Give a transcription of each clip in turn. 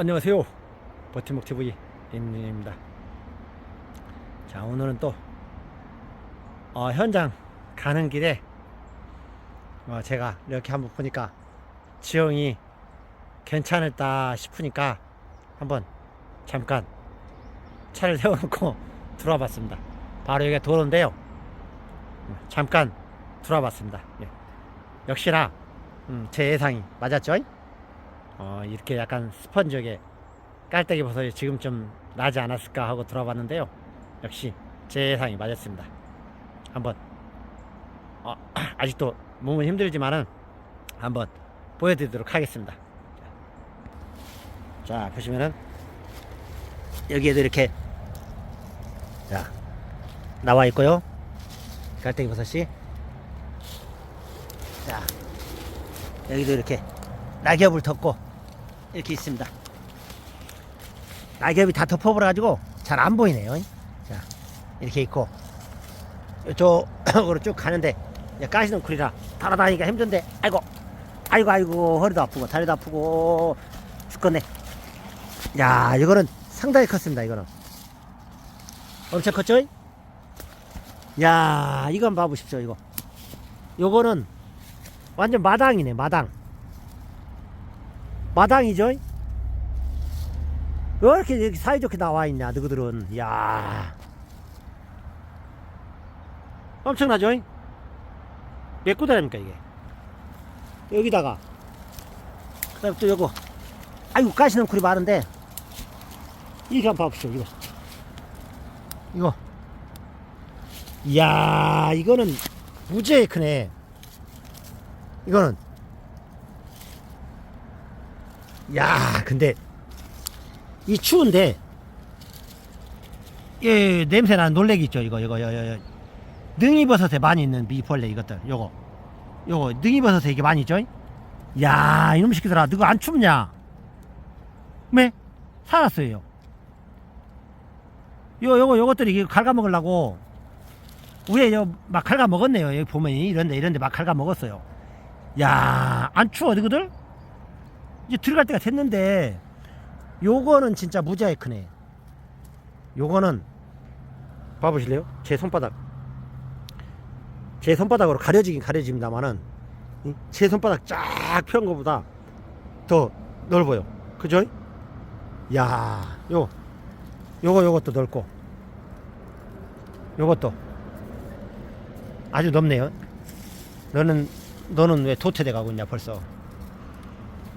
안녕하세요. 버티목 TV 임진입니다. 자, 오늘은 또 어, 현장 가는 길에 어, 제가 이렇게 한번 보니까 지형이 괜찮을까 싶으니까 한번 잠깐 차를 세워놓고 들어와 봤습니다. 바로 여기가 도로인데요. 잠깐 들어와 봤습니다. 예. 역시나 음, 제 예상이 맞았죠? 어, 이렇게 약간 스펀지하게 깔때기 버섯이 지금 좀 나지 않았을까 하고 들어봤는데요. 역시 제 예상이 맞았습니다. 한번 어, 아직도 몸은 힘들지만은 한번 보여드리도록 하겠습니다. 자 보시면은 여기에도 이렇게 자 나와 있고요. 깔때기 버섯이 자 여기도 이렇게 낙엽을 덮고 이렇게 있습니다. 낙엽이 다 덮어버려가지고 잘 안 보이네요. 자, 이렇게 있고 이쪽으로 쭉 가는데 가시는 쿨이라 달아다니기가 힘든데 아이고 아이고 아이고 허리도 아프고 다리도 아프고 죽겠네. 야 이거는 상당히 컸습니다. 이거는 엄청 컸죠? 야 이건 봐보십시오. 이거 요거는 완전 마당이네 마당. 마당이죠? 왜 이렇게 이렇게 사이좋게 나와 있냐, 너희들은. 야 엄청나죠? 몇 구달입니까, 이게? 여기다가. 그 다음에 또 요거. 아이고, 가시는 쿨이 많은데. 이렇게 한번 봐보시오, 이거. 이거. 이야, 이거는 무지하게 크네. 이거는. 야, 근데 이 추운데 예, 냄새 나는 놀래기 있죠. 이거 이거 요, 요, 요. 능이버섯에 많이 있는 미벌레 이것들. 요거. 요거 능이버섯에 이게 많이 있죠. 야, 이놈 새끼들아. 너가 안 춥냐? 왜? 살았어요. 요 요거 요것들이 이거 갉아 먹으려고 위에 요막 갉아 먹었네요. 여기 보면 이런데 이런데 막 갉아 먹었어요. 야, 안 추워 너희들? 이제 들어갈 때가 됐는데 요거는 진짜 무지하게 크네 요거는 봐보실래요? 제 손바닥 제 손바닥으로 가려지긴 가려집니다만은 이? 제 손바닥 쫙 펴은 것보다 더 넓어요 그죠? 야, 요 요거 요것도 넓고 요것도 아주 넓네요 너는 너는 왜 도태돼 가고 있냐 벌써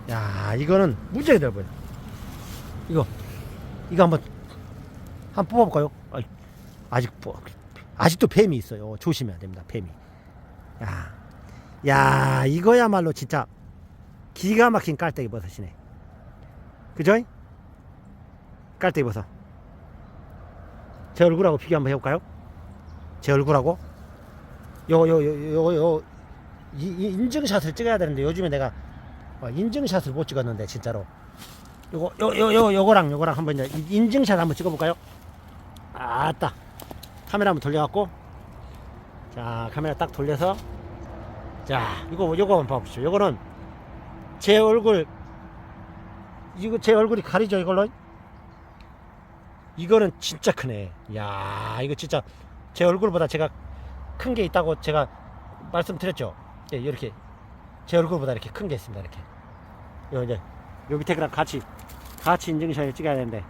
야 이거는 무지하게 넓어요 이거 이거 한번 한번 뽑아볼까요? 아직 뭐, 아직도 뱀이 있어요. 조심해야 됩니다 뱀이. 야, 야 이거야말로 진짜 기가 막힌 깔때기 버섯이네. 그죠? 깔때기 버섯. 제 얼굴하고 비교 한번 해볼까요? 제 얼굴하고? 요 요 요 요요 인증샷을 찍어야 되는데 요즘에 내가 어, 인증샷을 못 찍었는데 진짜로. 요거 요 요 요 요거랑 요거랑 한번 이제 인증샷 한번 찍어볼까요? 아따. 카메라 한번 돌려갖고. 자 카메라 딱 돌려서. 자 이거 요거 한번 봐보시죠 요거는 제 얼굴 이거 제 얼굴이 가리죠 이걸로? 이거는 진짜 크네. 야 이거 진짜 제 얼굴보다 제가 큰 게 있다고 제가 말씀드렸죠? 예, 이렇게. 제 얼굴보다 이렇게 큰 게 있습니다 이렇게 요 이제 요 밑에 그랑 같이 같이 인증샷을 찍어야 되는데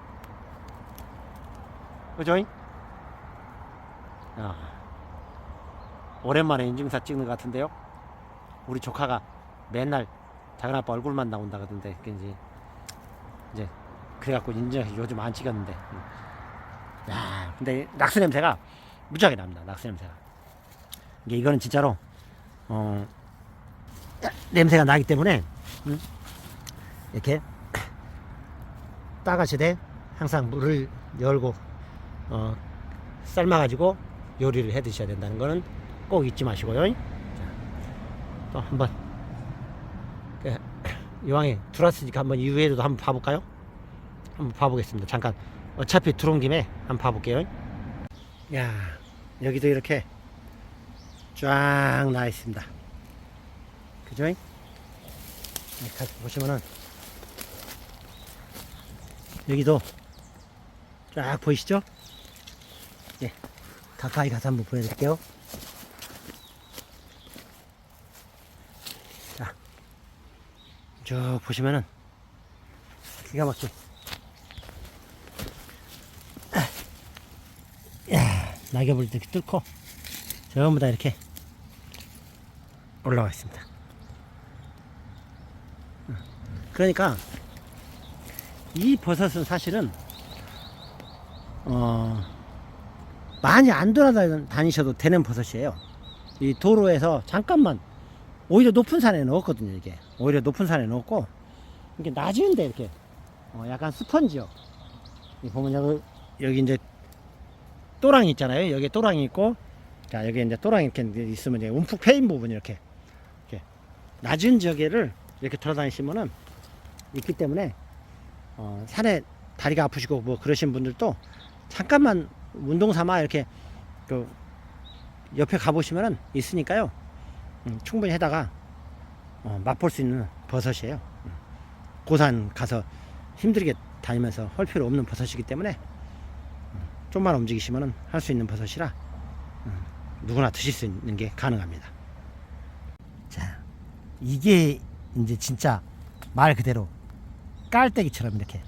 그죠? 아, 오랜만에 인증샷 찍는 것 같은데요 우리 조카가 맨날 작은 아빠 얼굴만 나온다 그러던데 그 이제 이제 그래갖고 인증샷 요즘 안 찍었는데 음. 야 근데 낙수 냄새가 무지하게 납니다 낙수 냄새가 이게 이거는 진짜로 어 냄새가 나기 때문에 음, 이렇게 따가시되 항상 물을 열고 어, 삶아가지고 요리를 해 드셔야 된다는 거는 꼭 잊지 마시고요. 자, 또 한번 그, 이왕에 들어왔으니까 한번 이후에도 한번 봐볼까요? 한번 봐보겠습니다. 잠깐 어차피 들어온 김에 한번 봐볼게요. 야 여기도 이렇게 쫙 나 있습니다. 그죠? 보시면은 여기도 쫙 보이시죠? 예, 가까이 가서 한번 보여드릴게요. 자, 쭉 보시면은 기가 야, 낙엽을 이렇게 뚫고 전부 다 이렇게 올라와 있습니다. 그러니까 이 버섯은 사실은 어 많이 안 돌아다니셔도 되는 버섯이에요. 이 도로에서 잠깐만 오히려 높은 산에 넣었거든요. 이게 오히려 높은 산에 넣었고 이렇게 낮은데 이렇게 어, 약간 스펀지요. 이 보면 여기, 여기 이제 또랑이 있잖아요. 여기 또랑이 있고 자 여기 이제 또랑이 이렇게 있으면 이제 움푹 패인 부분이 이렇게 이렇게 낮은 지역에를 이렇게 돌아다니시면은 있기 때문에 어, 산에 다리가 아프시고 뭐 그러신 분들도 잠깐만 운동 삼아 이렇게 그 옆에 가보시면은 있으니까요. 음, 충분히 해다가 어, 맛볼 수 있는 버섯이에요. 음, 고산 가서 힘들게 다니면서 할 필요 없는 버섯이기 때문에 음, 좀만 움직이시면은 할 수 있는 버섯이라 음, 누구나 드실 수 있는 게 가능합니다. 자, 이게 이제 진짜 말 그대로 깔때기처럼 이렇게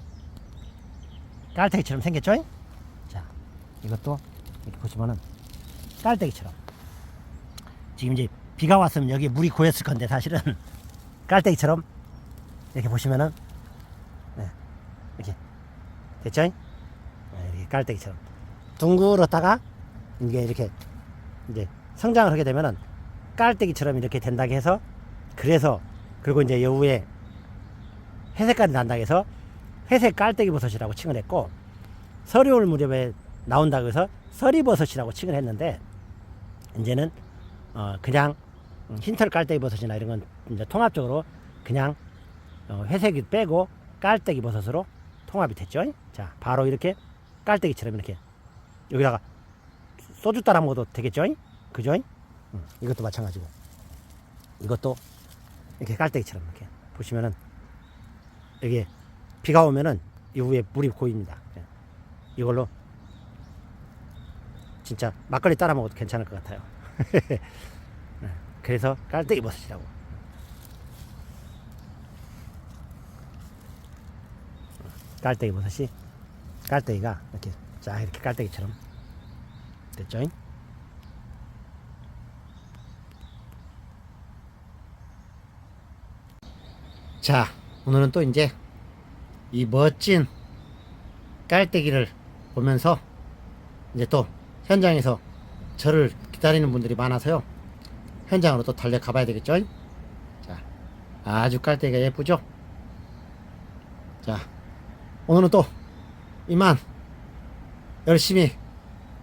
깔때기처럼 생겼죠? 자, 이것도 이렇게 보시면은 깔때기처럼 지금 이제 비가 왔으면 여기 물이 고였을 건데 사실은 깔때기처럼 이렇게 보시면은 네, 이렇게 됐죠? 네, 이렇게 깔때기처럼 둥그렇다가 이게 이렇게 이제 성장을 하게 되면은 깔때기처럼 이렇게 된다고 해서 그래서 그리고 이제 요 위에 회색깔이 난다고 해서 회색 깔때기 버섯이라고 칭을 했고 서리 올 무렵에 나온다고 해서 서리 버섯이라고 칭을 했는데 이제는 어 그냥 흰털 깔때기 버섯이나 이런 건 이제 통합적으로 그냥 어 회색이 빼고 깔때기 버섯으로 통합이 됐죠. 자, 바로 이렇게 깔때기처럼 이렇게 여기다가 소주 따라 먹어도 되겠죠? 그죠? 음, 이것도 마찬가지고 이것도 이렇게 깔때기처럼 이렇게 보시면은 여기 비가 오면은 이 위에 물이 고입니다. 예. 이걸로 진짜 막걸리 따라 먹어도 괜찮을 것 같아요. 예. 그래서 깔때기 버섯이라고. 깔때기 버섯이 깔때기가 이렇게 쫙 이렇게 깔때기처럼 됐죠? 자, 오늘은 또 이제 이 멋진 깔때기를 보면서 이제 또 현장에서 저를 기다리는 분들이 많아서요. 현장으로 또 달려 가 봐야 되겠죠? 자, 아주 깔때기가 예쁘죠? 자, 오늘은 또 이만 열심히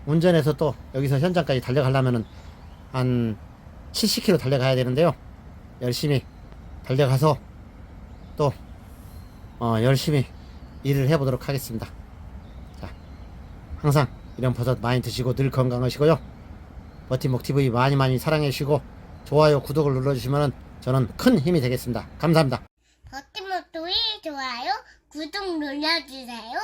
운전해서 또 여기서 현장까지 달려가려면은 한 70km 달려가야 되는데요. 열심히 달려가서 또 어, 열심히 일을 해보도록 하겠습니다. 자, 항상 이런 버섯 많이 드시고 늘 건강하시고요. 버티목 TV 많이 많이 사랑해 주시고 좋아요, 구독을 눌러주시면 저는 큰 힘이 되겠습니다. 감사합니다. 버티모토이 좋아요, 구독 눌러주세요.